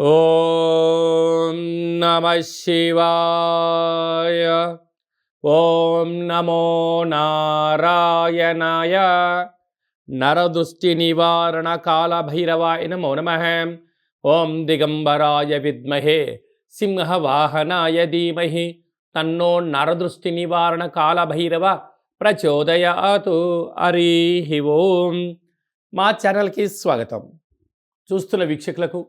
ఓం నమ శివాయ. ఓం నమో నారాయణాయ. నరదృష్టి నివారణ కాళభైరవాయ నమో నమ. ఓం దిగంబరాయ విద్మహే. సింహవాహనాయ ధీమహి. తన్నో నరదృష్టి నివారణ కాలభైరవ ప్రచోదయాతు హరి ఓం. మా ఛానల్కి స్వాగతం. చూస్తున్న వీక్షకులకు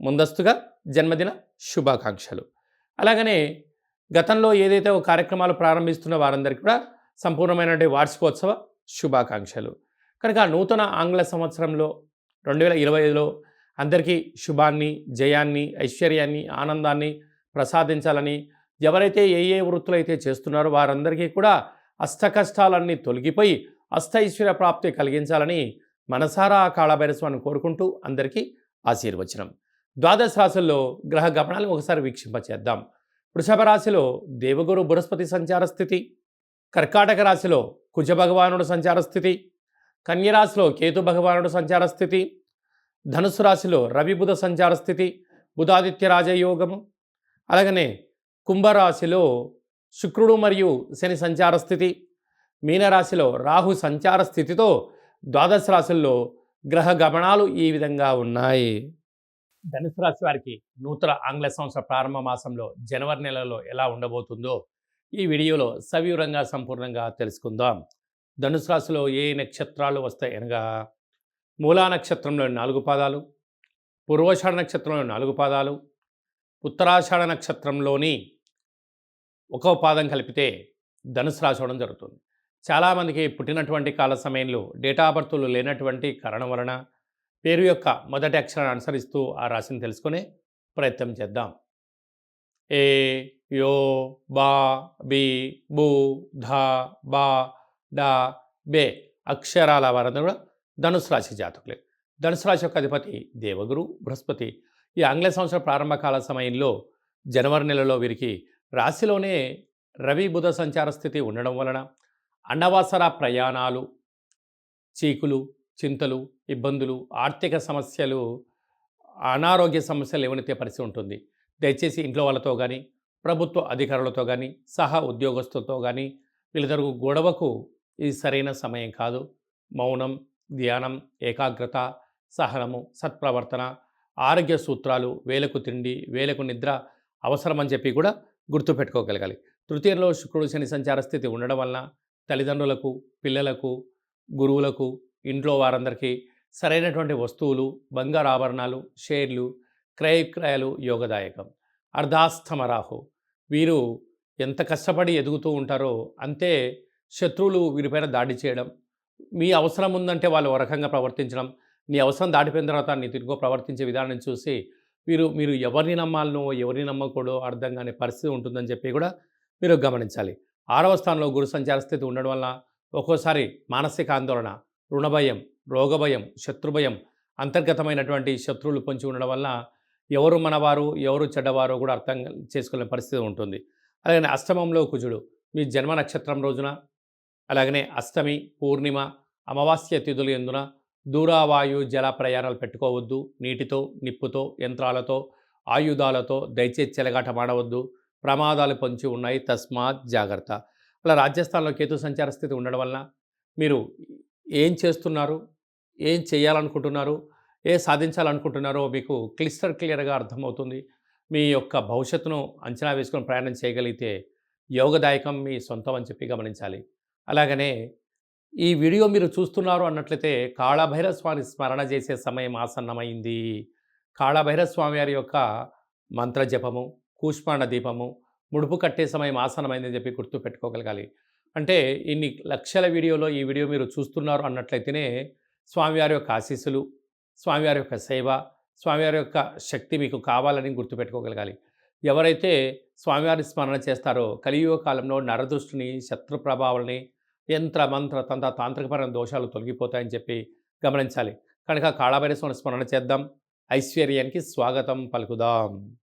ముందస్తుగా జన్మదిన శుభాకాంక్షలు. అలాగనే గతంలో ఏదైతే ఒక కార్యక్రమాలు ప్రారంభిస్తున్న వారందరికీ కూడా సంపూర్ణమైనటువంటి వార్షికోత్సవ శుభాకాంక్షలు. కనుక నూతన ఆంగ్ల సంవత్సరంలో రెండు వేల ఇరవై ఐదులో అందరికీ శుభాన్ని జయాన్ని ఐశ్వర్యాన్ని ఆనందాన్ని ప్రసాదించాలని ఎవరైతే ఏ ఏ వృత్తులు అయితే చేస్తున్నారో వారందరికీ కూడా అష్టకష్టాలన్నీ తొలగిపోయి అష్టైశ్వర్య ప్రాప్తి కలిగించాలని మనసారా ఆ కాళభైరస్వాన్ని కోరుకుంటూ అందరికీ ఆశీర్వచనం. ద్వాదశ రాశుల్లో గ్రహ గమనాలు ఒకసారి వీక్షింపచేద్దాం. వృషభ రాశిలో దేవగురు బృహస్పతి సంచార స్థితి కర్కాటక రాశిలో కుజ భగవానుడు సంచార స్థితి కన్యరాశిలో కేతు భగవానుడు సంచార స్థితి ధనుసు రాశిలో రవి బుధ సంచార స్థితి బుధాదిత్య రాజయోగము అలాగనే కుంభరాశిలో శుక్రుడు మరియు శని సంచార స్థితి మీనరాశిలో రాహు సంచార స్థితితో ద్వాదశ రాశుల్లో గ్రహ గమనాలు ఈ విధంగా ఉన్నాయి. ధనుసు రాశి వారికి నూతన ఆంగ్ల సంవత్సర ప్రారంభ మాసంలో జనవరి నెలలో ఎలా ఉండబోతుందో ఈ వీడియోలో సవివరంగా సంపూర్ణంగా తెలుసుకుందాం. ధనుసు రాశిలో ఏ నక్షత్రాలు వస్తాయి అనగా మూలా నక్షత్రంలో నాలుగు పాదాలు పూర్వాషాఢ నక్షత్రంలో నాలుగు పాదాలు ఉత్తరాషాఢ నక్షత్రంలోని ఒక పాదం కలిపితే ధనుసు రాశి అవడం జరుగుతుంది. చాలామందికి పుట్టినటువంటి కాల సమయంలో డేటా బర్తులు లేనటువంటి కారణం వలన పేరు యొక్క మొదటి అక్షరాన్ని అనుసరిస్తూ ఆ రాశిని తెలుసుకునే ప్రయత్నం చేద్దాం. ఏ యో బా బి బు ధ బా డా బే అక్షరాల వారందరూ కూడా ధనుసు రాశి జాతకులే. ధనుసు రాశి యొక్క అధిపతి దేవగురు బృహస్పతి. ఈ ఆంగ్ల సంవత్సర ప్రారంభ కాల సమయంలో జనవరి నెలలో వీరికి రాశిలోనే రవి బుధ సంచార స్థితి ఉండడం వలన అనవసర ప్రయాణాలు చీకులు చింతలు ఇబ్బందులు ఆర్థిక సమస్యలు అనారోగ్య సమస్యలు ఏవనైతే పరిస్థితి ఉంటుంది దయచేసి ఇంట్లో వాళ్ళతో కానీ ప్రభుత్వ అధికారులతో కానీ సహా ఉద్యోగస్తులతో కానీ వీళ్ళిద్దరు గొడవకు ఇది సరైన సమయం కాదు. మౌనం ధ్యానం ఏకాగ్రత సహనము సత్ప్రవర్తన ఆరోగ్య సూత్రాలు వేలకు తిండి వేలకు నిద్ర అవసరమని చెప్పి కూడా గుర్తుపెట్టుకోగలగాలి. తృతీయంలో శుక్రుడు శని సంచార స్థితి ఉండడం వలన తల్లిదండ్రులకు పిల్లలకు గురువులకు ఇంట్లో వారందరికీ సరైనటువంటి వస్తువులు బంగారు ఆభరణాలు షేర్లు క్రయక్రయాలు యోగదాయకం. అర్ధాస్తమరాహు. వీరు ఎంత కష్టపడి ఎదుగుతూ ఉంటారో అంతే శత్రువులు వీరిపైన దాడి చేయడం మీ అవసరం ఉందంటే వాళ్ళు ఒక రకంగా ప్రవర్తించడం నీ అవసరం దాటిపోయిన తర్వాత నీ తిరిగో ప్రవర్తించే విధానం చూసి వీరు మీరు ఎవరిని నమ్మాలనో ఎవరిని నమ్మకూడదో అర్థం కాని పరిస్థితి ఉంటుందని చెప్పి కూడా మీరు గమనించాలి. ఆరవ స్థానంలో గురు సంచార స్థితి ఉండడం వల్ల ఒక్కోసారి మానసిక ఆందోళన రుణభయం రోగభయం శత్రుభయం అంతర్గతమైనటువంటి శత్రువులు పొంచి ఉండడం వల్ల ఎవరు మనవారు ఎవరు చెడ్డవారు కూడా అర్థం చేసుకునే పరిస్థితి ఉంటుంది. అలాగనే అష్టమంలో కుజుడు మీ జన్మ నక్షత్రం రోజున అలాగనే అష్టమి పూర్ణిమ అమావాస్య తిథులు ఎందున దూరావాయు జల ప్రయాణాలు పెట్టుకోవద్దు. నీటితో నిప్పుతో యంత్రాలతో ఆయుధాలతో దయచేసి చెలగాట మాడవద్దు ప్రమాదాలు పొంచి ఉన్నాయి. తస్మాత్ జాగ్రత్త. అలా రాజస్థాన్లో కేతు సంచార స్థితి ఉండడం వలన మీరు ఏం చేస్తున్నారు? ఏం చేయాలనుకుంటున్నారు? ఏ సాధించాలనుకుంటున్నారో మీకు క్లిస్టర్ క్లియర్గా అర్థమవుతుంది. మీ యొక్క భవిష్యత్తును అంచనా వేసుకొని ప్రయాణం చేయగలిగితే యోగదాయకం మీ సొంతం అని చెప్పి గమనించాలి. అలాగనే ఈ వీడియో మీరు చూస్తున్నారు అన్నట్లయితే కాళభైరవ స్వామి స్మరణ చేసే సమయం ఆసన్నమైంది. కాళభైరవ స్వామి వారి యొక్క మంత్ర జపము కూష్మాండ దీపము ముడుపు కట్టే సమయం ఆసనమైందని చెప్పి గుర్తు పెట్టుకోగలగాలి అంటే ఇన్ని లక్షల వీడియోలో ఈ వీడియో మీరు చూస్తున్నారు అన్నట్లయితేనే స్వామివారి యొక్క ఆశీస్సులు స్వామివారి యొక్క సేవ స్వామివారి యొక్క శక్తి మీకు కావాలని గుర్తుపెట్టుకోగలగాలి. ఎవరైతే స్వామివారి స్మరణ చేస్తారో కలియుగ కాలంలో నరదృష్టిని శత్రు ప్రభావాలని యంత్ర మంత్ర తంత్ర తాంత్రికపరమైన దోషాలు తొలగిపోతాయని చెప్పి గమనించాలి. కనుక కాళాభైరస్వామి స్మరణ చేద్దాం. ఐశ్వర్యానికి స్వాగతం పలుకుదాం.